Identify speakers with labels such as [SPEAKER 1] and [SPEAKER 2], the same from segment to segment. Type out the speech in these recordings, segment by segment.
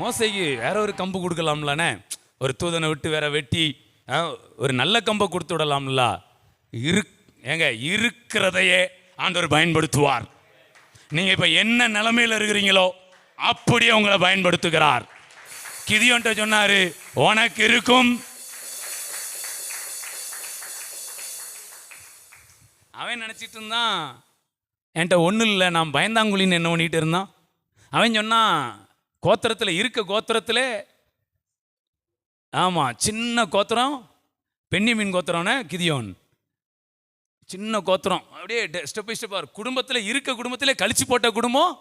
[SPEAKER 1] மோசைக்கு வேற ஒரு கம்பு கொடுக்கலாம்லண்ணே. ஒரு தூதனை விட்டு வேற வெட்டி ஒரு நல்ல கம்பை கொடுத்து விடலாம்ல. இரு ஏங்க இருக்கிறதையே ஆண்டவர் பயன்படுத்துவார். நீங்கள் இப்போ என்ன நிலைமையில இருக்கிறீங்களோ அப்படியே உங்களை பயன்படுத்துகிறார். கிதியோன்ட்ட சொன்னாரு உனக்கு இருக்கும். அவன் நினச்சிட்டு இருந்தான் என்கிட்ட ஒன்றும் இல்லை நான் பயந்தாங்குழின்னு என்ன பண்ணிட்டு இருந்தான்? அவன் சொன்னான் கோத்திரத்தில் இருக்க கோத்திரத்தில் ஆமாம் சின்ன கோத்திரம் பெண்ணிமீன் கோத்திரம்னா கிதியோன். சின்ன கோத்திரம் அப்படியே ஸ்டெப் பை ஸ்டெப்பாக குடும்பத்தில் இருக்க குடும்பத்தில் கழிச்சு போட்ட குடும்பம்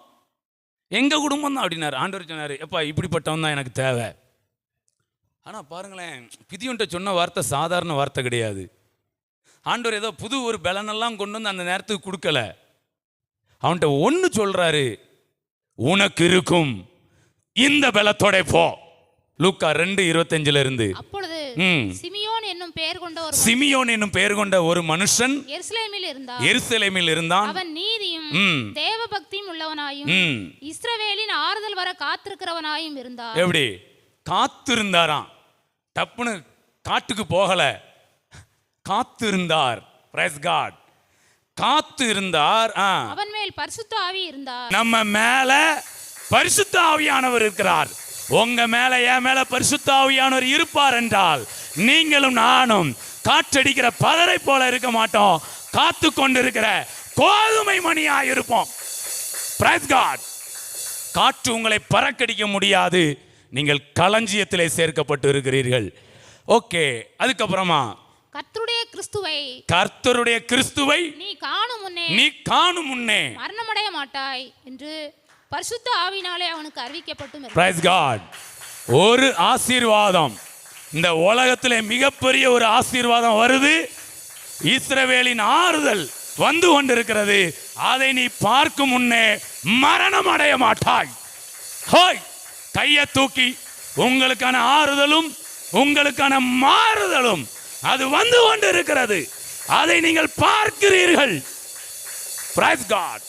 [SPEAKER 1] எங்கள் குடும்பம் தான் அப்படின்னாரு. ஆண்டவர் சொன்னார் எப்பா இப்படிப்பட்டவன் தான் எனக்கு தேவை. ஆனால் பாருங்களேன் கிதியோன்ட்ட சொன்ன வார்த்தை சாதாரண வார்த்தை கிடையாது. ஆண்டவர் ஏதோ புது ஒரு பலனெல்லாம் கொண்டு வந்து அந்த நேரத்துக்கு கொடுக்கல. அவன்கிட்ட ஒன்று சொல்கிறாரு உனக்கு இருக்கும். இந்த பலத்தோட போ. லூக்கா ரெண்டு இருபத்தஞ்சுல இருந்து
[SPEAKER 2] அப்பொழுது. சிமியோன் என்னும் பெயர் கொண்ட ஒரு
[SPEAKER 1] சிமியோன் என்னும் பெயர் கொண்ட ஒரு மனுஷன்
[SPEAKER 2] எருசலேமில் இருந்தான்.
[SPEAKER 1] எருசலேமில் இருந்தான்.
[SPEAKER 2] அவன் நீதியும் தேவ பக்தியும் உள்ளவனாயும் இஸ்ரவேலின் ஆறுதல் வர காத்திருக்கிறவனாயும் இருந்தான்.
[SPEAKER 1] எப்படி? காத்திருந்தாராம். டப்புன்னு காட்டுக்கு போகல. காத்திருந்தார். பிரைஸ் காட் காத்து இருந்தார்
[SPEAKER 2] அவன் மேல் பரிசுத்த ஆவி இருந்தார்.
[SPEAKER 1] நம்ம மேல பரிசுத்த ஆவியானவர் இருக்கிறார். உங்க மேல என் மேல பரிசுத்த ஆவியானவர் இருப்பார் என்றால் நீங்களும் நானும் காற்றடிக்கிற பதரை போல இருக்க மாட்டோம். காத்து கொண்டிருக்கிற கோதுமை மணியா இருப்போம். Praise God. காற்று உங்களை பறக்கடிக்க முடியாது. நீங்கள் களஞ்சியத்திலே சேர்க்கப்பட்டு இருக்கிறீர்கள். ஓகே அதுக்கப்புறமா.
[SPEAKER 2] கர்த்தருடைய கிறிஸ்துவை.
[SPEAKER 1] கர்த்தருடைய கிறிஸ்துவை
[SPEAKER 2] நீ காணும் முன்னே
[SPEAKER 1] நீ காணும் முன்னே.
[SPEAKER 2] மரணமடைய மாட்டாய் என்று பரிசுத்த ஆவினாலே அவனுக்கு அறிவிக்கப்பட்டும்
[SPEAKER 1] பிரைஸ் காட் ஒரு ஆசீர்வாதம். இந்த உலகத்திலே மிகப்பெரிய ஒரு ஆசீர்வாதம் வருது. இஸ்ரவேலின் ஆறுதல் வந்து கொண்டிருக்கிறது. அதை நீ பார்க்கும் முன்னே மரணம் அடைய மாட்டாய். ஹோய்! கையை தூக்கி உங்களுக்கான ஆறுதலும் உங்களுக்கான மாறுதலும் அது வந்து கொண்டிருக்கிறது. அதை நீங்கள் பார்க்கிறீர்கள். பிரைஸ் காட்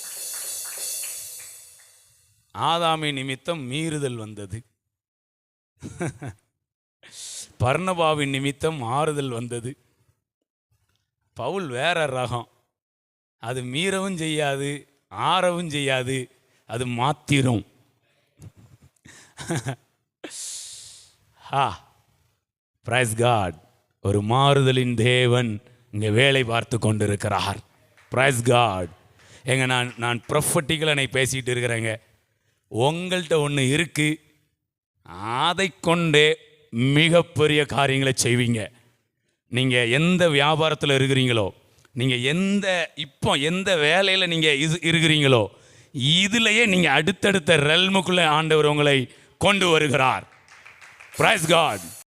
[SPEAKER 1] ஆதாமி நிமித்தம் மீறுதல் வந்தது. பர்ணபாவின் நிமித்தம் ஆறுதல் வந்தது. பவுல் வேற ரகம். அது மீறவும் செய்யாது ஆறவும் செய்யாது அது மாத்திரும். ஹா பிரைஸ் காட். ஒரு மாறுதலின் தேவன் இங்கே வேலை பார்த்து கொண்டிருக்கிறார். Praise God. எங்க நான் நான் ப்ரொஃபட்டிக்கலாக நான் பேசிகிட்டு இருக்கிறேங்க. உங்கள்கிட்ட ஒன்று இருக்கு. அதை கொண்டே மிகப்பெரிய காரியங்களை செய்வீங்க. நீங்கள் எந்த வியாபாரத்தில் இருக்கிறீங்களோ நீங்கள் எந்த இப்போ எந்த வேலையில் நீங்கள் இது இருக்கிறீங்களோ இதுலேயே நீங்கள் அடுத்தடுத்த ரெல்முக்குள்ளே ஆண்டவர் உங்களை கொண்டு வருகிறார். Price God